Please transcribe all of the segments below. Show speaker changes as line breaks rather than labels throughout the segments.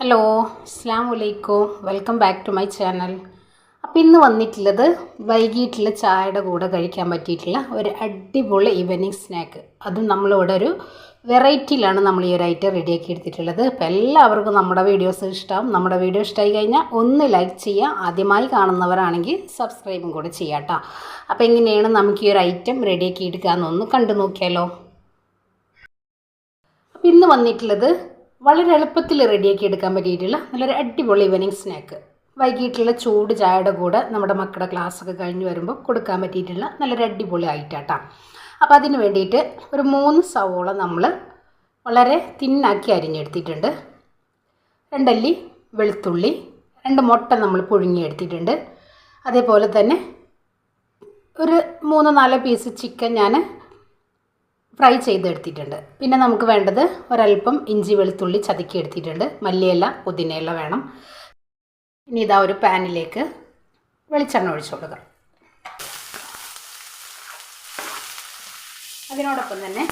Hello അസ്സാം വലൈക്കും welcome back to my channel. അപ്പോൾ ഇന്ന് വന്നിട്ടുള്ളത് വൈകിട്ടുള്ള ചായയുടെ കൂടെ കഴിക്കാൻ പറ്റിയിട്ടുള്ള ഒരു അടിപൊളി ഈവനിങ് സ്നാക്ക് അതും നമ്മളിവിടെ ഒരു വെറൈറ്റിയിലാണ് നമ്മൾ ഈ ഒരു ഐറ്റം റെഡിയാക്കി എടുത്തിട്ടുള്ളത്. അപ്പോൾ എല്ലാവർക്കും നമ്മുടെ വീഡിയോസ് ഇഷ്ടമാവും നമ്മുടെ വീഡിയോ ഇഷ്ടമായി കഴിഞ്ഞാൽ ഒന്ന് ലൈക്ക് ചെയ്യുക. ആദ്യമായി കാണുന്നവരാണെങ്കിൽ സബ്സ്ക്രൈബും കൂടെ ചെയ്യാം അപ്പോൾ എങ്ങനെയാണ് നമുക്ക് ഈ ഒരു ഐറ്റം റെഡിയാക്കി എടുക്കാമെന്നൊന്ന് കണ്ടു നോക്കിയാലോ അപ്പോൾ ഇന്ന് വന്നിട്ടുള്ളത് വളരെ എളുപ്പത്തിൽ റെഡിയാക്കി എടുക്കാൻ പറ്റിയിട്ടുള്ള നല്ലൊരു അടിപൊളി ഈവനിങ് സ്നാക്ക് വൈകിട്ടുള്ള ചൂട് ചായയുടെ കൂടെ നമ്മുടെ മക്കളുടെ ക്ലാസ്സൊക്കെ കഴിഞ്ഞ് വരുമ്പോൾ കൊടുക്കാൻ പറ്റിയിട്ടുള്ള നല്ലൊരു അടിപൊളി ആയിട്ടാട്ടാ അപ്പോൾ അതിന് വേണ്ടിയിട്ട് ഒരു മൂന്ന് സവോള നമ്മൾ വളരെ തിന്നാക്കി അരിഞ്ഞെടുത്തിട്ടുണ്ട്. രണ്ടല്ലി വെളുത്തുള്ളി രണ്ട് മുട്ട നമ്മൾ പുഴുങ്ങിയെടുത്തിട്ടുണ്ട്. അതേപോലെ തന്നെ ഒരു മൂന്ന് നാല് പീസ് ചിക്കൻ ഞാൻ ഫ്രൈ ചെയ്തെടുത്തിട്ടുണ്ട് പിന്നെ നമുക്ക് വേണ്ടത് ഒരല്പം ഇഞ്ചി വെളുത്തുള്ളി ചതുക്കി എടുത്തിട്ടുണ്ട്. മല്ലിയില പുതിനയില വേണം. ഇനി ഇതാ ഒരു പാനിലേക്ക് വെളിച്ചെണ്ണ ഒഴിച്ചു കൊടുക്കാം അതിനോടൊപ്പം തന്നെ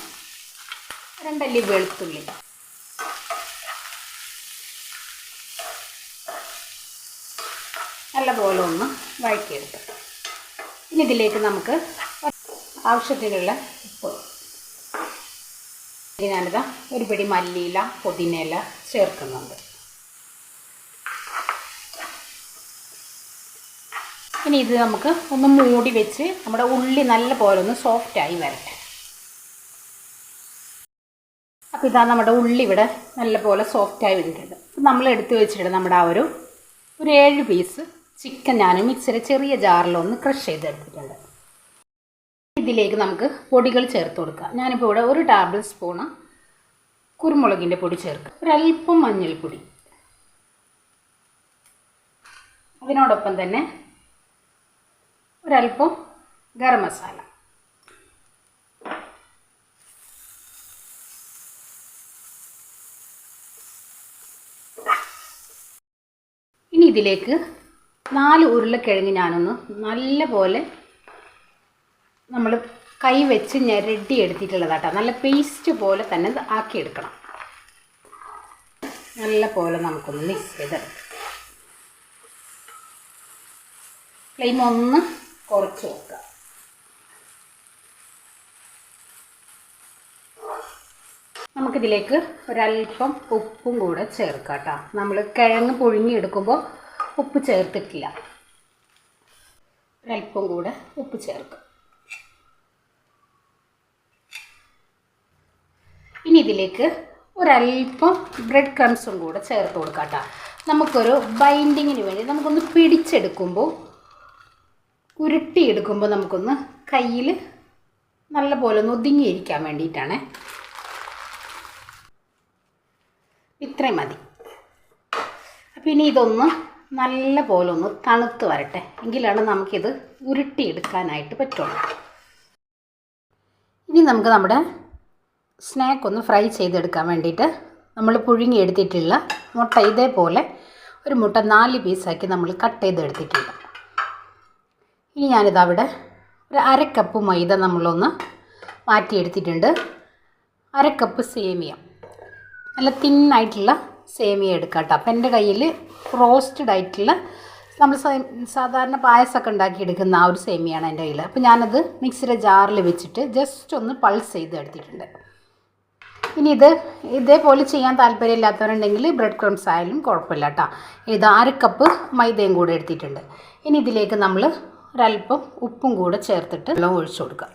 രണ്ടല്ലി വെളുത്തുള്ളി. നല്ലപോലെ ഒന്ന് വഴറ്റിയെടുക്കാം. ഇനി ഇതിലേക്ക് നമുക്ക് ആവശ്യത്തിനുള്ള ഞാനിതാ ഒരു പിടി മല്ലിയില പുതിനയില ചേർക്കുന്നുണ്ട്. ഇനി ഇത് നമുക്ക് ഒന്ന് മൂടി വെച്ച് നമ്മുടെ ഉള്ളി നല്ല പോലെ ഒന്ന് സോഫ്റ്റായി വരട്ടെ. അപ്പോൾ ഇതാ നമ്മുടെ ഉള്ളി ഇവിടെ നല്ല പോലെ സോഫ്റ്റായി വന്നിട്ടുണ്ട്. അപ്പോൾ നമ്മൾ എടുത്തു വെച്ചിട്ട് നമ്മുടെ ആ ഒരു ഒരു ഏഴ് പീസ് ചിക്കൻ ഞാൻ മിക്സിയുടെ ചെറിയ ജാറിലൊന്ന് ക്രഷ് ചെയ്തെടുത്തിട്ടുണ്ട്. ഇതിലേക്ക് നമുക്ക് പൊടികൾ ചേർത്ത് കൊടുക്കാം. ഞാനിപ്പോൾ ഇവിടെ ഒരു ടേബിൾ സ്പൂണ് കുരുമുളകിന്റെ പൊടി ചേർക്കുക ഒരല്പം മഞ്ഞൾപ്പൊടി. അതിനോടൊപ്പം തന്നെ ഒരല്പം ഗരം മസാല. ഇനി ഇതിലേക്ക് നാല് ഉരുളക്കിഴങ്ങ് ഞാനൊന്ന് നല്ല പോലെ നമ്മൾ കൈ വെച്ച് ഞെരടി എടുത്തിട്ടുള്ളതാട്ടോ. നല്ല പേസ്റ്റ് പോലെ തന്നെ ആക്കിയെടുക്കണം. നല്ല പോലെ നമുക്കൊന്ന് മിക്സ് ചെയ്തെടുക്കാം. ഫ്ലെയിം ഒന്ന് കുറച്ച് വെക്കുക. നമുക്കിതിലേക്ക് ഒരല്പം ഉപ്പും കൂടെ ചേർക്കാം കേട്ടോ. നമ്മൾ കിഴങ്ങ് പുഴുങ്ങിയെടുക്കുമ്പോൾ ഉപ്പ് ചേർത്തിട്ടില്ല. ഒരല്പം കൂടെ ഉപ്പ് ചേർക്കുക ഇനി ഇതിലേക്ക് ഒരല്പം ബ്രെഡ് ക്രംസും കൂടെ ചേർത്ത് കൊടുക്കാം നമുക്കൊരു ബൈൻഡിങ്ങിന് വേണ്ടി നമുക്കൊന്ന് പിടിച്ചെടുക്കുമ്പോൾ ഉരുട്ടിയെടുക്കുമ്പോൾ നമുക്കൊന്ന് കയ്യിൽ നല്ല പോലെ ഒന്ന് ഒതുങ്ങിയിരിക്കാൻ വേണ്ടിയിട്ടാണ്. ഇത്രയും മതി. അപ്പം ഇനി ഇതൊന്ന് നല്ല പോലെ ഒന്ന് തണുത്ത് വരട്ടെ. എങ്കിലാണ് നമുക്കിത് ഉരുട്ടിയെടുക്കാനായിട്ട് പറ്റുള്ളൂ. ഇനി നമുക്ക് നമ്മുടെ സ്നാക്ക് ഒന്ന് ഫ്രൈ ചെയ്തെടുക്കാൻ വേണ്ടിയിട്ട് നമ്മൾ പുഴുങ്ങി പുഴുങ്ങിയെടുത്തിട്ടുള്ള മുട്ട ഇതേപോലെ ഒരു മുട്ട നാല് പീസാക്കി നമ്മൾ കട്ട് ചെയ്തെടുത്തിട്ടുണ്ട്. ഇനി ഞാനിത് അവിടെ ഒരു അരക്കപ്പ് മൈദ നമ്മളൊന്ന് മാറ്റിയെടുത്തിട്ടുണ്ട്. അരക്കപ്പ് സേമിയ. നല്ല തിന്നായിട്ടുള്ള സേമിയ എടുക്കാം കേട്ടോ. അപ്പം എന്റെ കയ്യിൽ റോസ്റ്റഡ് ആയിട്ടുള്ള നമ്മൾ സാധാരണ പായസമൊക്കെ ഉണ്ടാക്കി എടുക്കുന്ന ആ ഒരു സേമിയാണ് എന്റെ കയ്യിൽ. അപ്പോൾ ഞാനത് മിക്സിയുടെ ജാറിൽ വെച്ചിട്ട് ജസ്റ്റ് ഒന്ന് പൾസ് ചെയ്ത് എടുത്തിട്ടുണ്ട് ഇനി ഇത് ഇതേപോലെ ചെയ്യാൻ താല്പര്യമില്ലാത്തവരുണ്ടെങ്കിൽ ബ്രെഡ് ക്രംസ് ആയാലും കുഴപ്പമില്ല കേട്ടോ ഇത് അര കപ്പ് മൈദയും കൂടെ എടുത്തിട്ടുണ്ട്. ഇനി ഇതിലേക്ക് നമ്മൾ ഒരല്പം ഉപ്പും കൂടെ ചേർത്തിട്ട് വെള്ളം ഒഴിച്ചു കൊടുക്കാം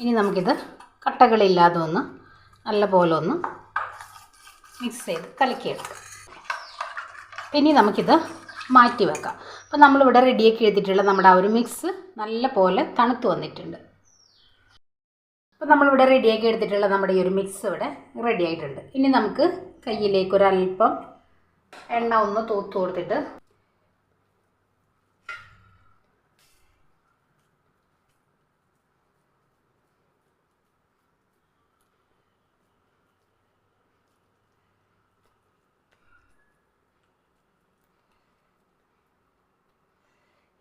ഇനി നമുക്കിത് കട്ടകളില്ലാതെ ഒന്ന് നല്ലപോലെ ഒന്ന് മിക്സ് ചെയ്ത് കലക്കിയെടുക്കാം. ഇനി നമുക്കിത് മാറ്റി വെക്കാം. അപ്പോൾ നമ്മളിവിടെ റെഡിയാക്കി എടുത്തിട്ടുള്ള നമ്മുടെ ആ ഒരു മിക്സ് നല്ല പോലെ തണുത്ത് വന്നിട്ടുണ്ട്. അപ്പോൾ നമ്മളിവിടെ റെഡിയാക്കി എടുത്തിട്ടുള്ള നമ്മുടെ ഈ ഒരു മിക്സ് ഇവിടെ റെഡി ആയിട്ടുണ്ട്. ഇനി നമുക്ക് കയ്യിലേക്ക് ഒരല്പം എണ്ണ ഒന്ന് തൂത്ത് കൊടുത്തിട്ട്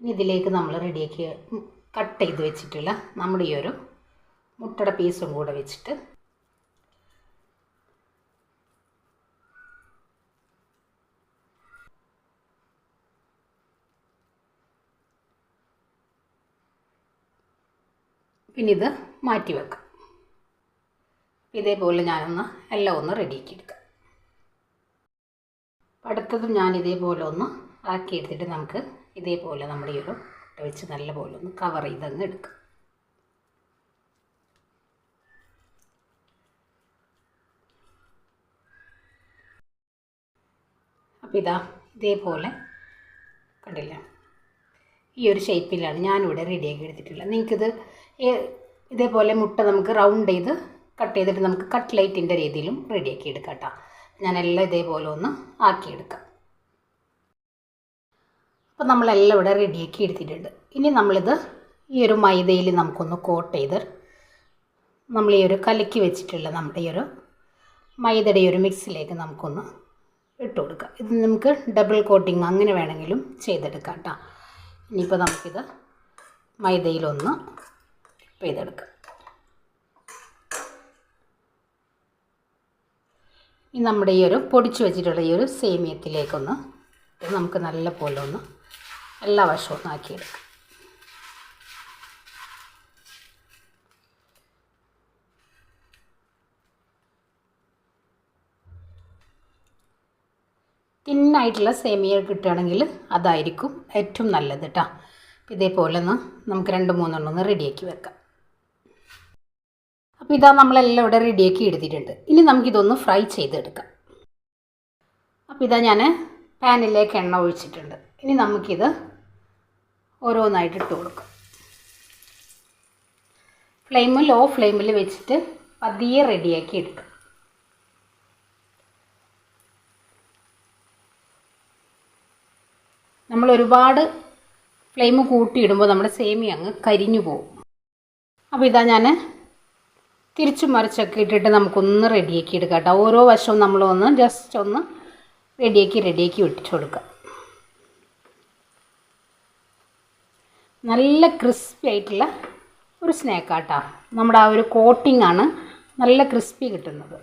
ഇതിലേക്ക് നമ്മൾ റെഡിയാക്കി കട്ട് ചെയ്ത് വെച്ചിട്ടുള്ള നമ്മുടെ ഈ ഒരു മുട്ടയുടെ പീസും കൂടെ വെച്ചിട്ട് പിന്നെ ഇത് മാറ്റി വെക്കാം. ഇതേപോലെ ഞാനൊന്ന് എല്ലാം ഒന്ന് റെഡിയാക്കി എടുക്കാം. അടുത്തതും ഞാൻ ഇതേപോലെ ഒന്ന് ആക്കി എടുത്തിട്ട് നമുക്ക് ഇതേപോലെ നമ്മുടെ ഈ ഒരു വെച്ച് നല്ല പോലെ ഒന്ന് കവർ ചെയ്തങ്ങ് എടുക്കാം. അപ്പോൾ ഇതാ ഇതേപോലെ കണ്ടില്ല. ഈ ഒരു ഷേപ്പിലാണ് ഞാനിവിടെ റെഡിയാക്കി എടുത്തിട്ടുള്ളത്. നിങ്ങൾക്കിത് ഇതേപോലെ മുട്ട നമുക്ക് റൗണ്ട് ചെയ്ത് കട്ട് ചെയ്തിട്ട് നമുക്ക് കട്ട്ലൈറ്റിന്റെ രീതിയിലും റെഡിയാക്കി എടുക്കാം കേട്ടോ. ഞാനെല്ലാം ഇതേപോലെ ഒന്ന് ആക്കിയെടുക്കാം. അപ്പോൾ നമ്മളെല്ലാം ഇവിടെ റെഡിയാക്കി എടുത്തിട്ടുണ്ട്. ഇനി നമ്മളിത് ഈ ഒരു മൈദയിൽ നമുക്കൊന്ന് കോട്ട് ചെയ്ത് നമ്മൾ ഈ ഒരു കലക്കി വെച്ചിട്ടുള്ള നമ്മുടെ ഈ ഒരു മൈദയുടെ ഒരു മിക്സിലേക്ക് നമുക്കൊന്ന് ഇട്ട് കൊടുക്കുക ഇത് നമുക്ക് ഡബിൾ കോട്ടിങ് അങ്ങനെ വേണമെങ്കിലും ചെയ്തെടുക്കാം കേട്ടോ ഇനിയിപ്പോൾ നമുക്കിത് മൈദയിലൊന്ന് പെയ്തെടുക്കാം ഇനി നമ്മുടെ ഈ ഒരു പൊടിച്ചു വെച്ചിട്ടുള്ള ഈ ഒരു സേമിയത്തിലേക്കൊന്ന് നമുക്ക് നല്ല പോലെ ഒന്ന് എല്ലാ വശവും ഒന്ന് ആക്കിയെടുക്കാം തിന്നായിട്ടുള്ള സേമിയ കിട്ടുകയാണെങ്കിൽ അതായിരിക്കും ഏറ്റവും നല്ലത് കേട്ടോ. ഇതേപോലെ ഒന്ന് നമുക്ക് രണ്ട് മൂന്നെണ്ണം ഒന്ന് റെഡിയാക്കി വെക്കാം. അപ്പോൾ ഇതാ നമ്മളെല്ലാം ഇവിടെ റെഡിയാക്കി എടുത്തിട്ടുണ്ട്. ഇനി നമുക്കിതൊന്ന് ഫ്രൈ ചെയ്തെടുക്കാം. അപ്പോൾ ഇതാ ഞാൻ പാനിലേക്ക് എണ്ണ ഒഴിച്ചിട്ടുണ്ട്. ഇനി നമുക്കിത് ഓരോന്നായിട്ട് ഇട്ട് കൊടുക്കാം. ഫ്ലെയിം ലോ ഫ്ലെയിമിൽ വെച്ചിട്ട് പതിയെ റെഡിയാക്കി എടുക്കാം. നമ്മൾ ഒരുപാട് ഫ്ലെയിം കൂട്ടിയിടുമ്പോൾ നമ്മുടെ സേമിയ അങ്ങ് കരിഞ്ഞു പോകും. അപ്പോൾ ഇതാ ഞാൻ തിരിച്ചു മറിച്ചൊക്കെ ഇട്ടിട്ട് നമുക്കൊന്ന് റെഡിയാക്കി എടുക്കാം കേട്ടോ. ഓരോ വശവും നമ്മളൊന്ന് ജസ്റ്റ് ഒന്ന് റെഡിയാക്കി റെഡിയാക്കി ഇട്ടിട്ട് കൊടുക്കാം. നല്ല ക്രിസ്പി ആയിട്ടുള്ള ഒരു സ്നാക്കാട്ടോ നമ്മുടെ ആ ഒരു കോട്ടിംഗ് ആണ് നല്ല ക്രിസ്പി കിട്ടുന്നത്.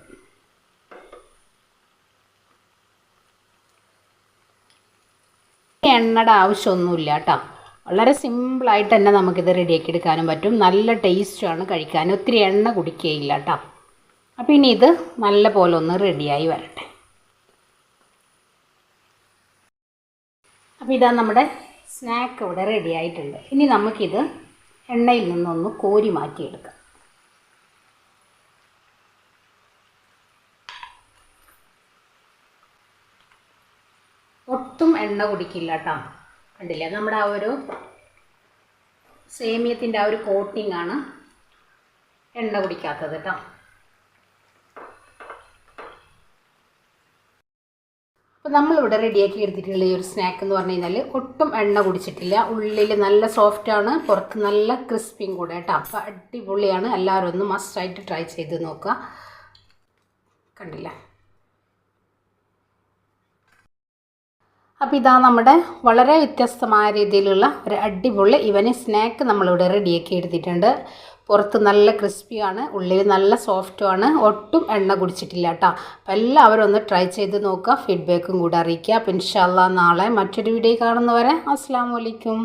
എണ്ണയുടെ ആവശ്യമൊന്നുമില്ല കേട്ടോ. വളരെ സിമ്പിളായിട്ട് തന്നെ നമുക്കിത് റെഡിയാക്കി എടുക്കാനും പറ്റും. നല്ല ടേസ്റ്റുമാണ് കഴിക്കാൻ ഒത്തിരി എണ്ണ കുടിക്കുകയില്ല കേട്ടോ. അപ്പോൾ ഇനി ഇത് നല്ല പോലെ ഒന്ന് റെഡിയായി വരട്ടെ. അപ്പോൾ ഇതാ നമ്മുടെ സ്നാക്ക് ഇവിടെ റെഡി ആയിട്ടുണ്ട് ഇനി നമുക്കിത് എണ്ണയിൽ നിന്നൊന്ന് കോരി മാറ്റിയെടുക്കാം. ഒട്ടും എണ്ണ കുടിക്കില്ല കേട്ടോ കണ്ടില്ലേ? നമ്മുടെ ആ ഒരു സേമിയത്തിന്റെ ആ ഒരു കോട്ടിംഗ് ആണ് എണ്ണ കുടിക്കാത്തത് കേട്ടോ അപ്പോൾ നമ്മളിവിടെ റെഡിയാക്കി എടുത്തിട്ടുള്ള ഈ ഒരു സ്നാക്ക് എന്ന് പറഞ്ഞു കഴിഞ്ഞാൽ ഒട്ടും എണ്ണ കുടിച്ചിട്ടില്ല. ഉള്ളിൽ നല്ല സോഫ്റ്റാണ് പുറത്ത് നല്ല ക്രിസ്പിയും കൂടെ കേട്ടോ അപ്പോൾ അടിപൊളിയാണ്. എല്ലാവരും ഒന്ന് മസ്റ്റായിട്ട് ട്രൈ ചെയ്ത് നോക്കുക. കണ്ടില്ലേ? അപ്പോൾ ഇതാ നമ്മുടെ വളരെ വ്യത്യസ്തമായ രീതിയിലുള്ള ഒരു അടിപൊളി ഇവന് സ്നാക്ക് നമ്മളിവിടെ റെഡിയാക്കി എടുത്തിട്ടുണ്ട്. പുറത്ത് നല്ല ക്രിസ്പിയാണ് ഉള്ളിൽ നല്ല സോഫ്റ്റുമാണ് ഒട്ടും എണ്ണ കുടിച്ചിട്ടില്ല കേട്ടോ. അപ്പോൾ എല്ലാവരും ഒന്ന് ട്രൈ ചെയ്ത് നോക്കുക ഫീഡ്ബാക്കും കൂടെ അറിയിക്കുക. അപ്പോൾ ഇൻഷാല്ല നാളെ മറ്റൊരു വീഡിയോ കാണുന്നവരെ അസ്സാം വലൈക്കും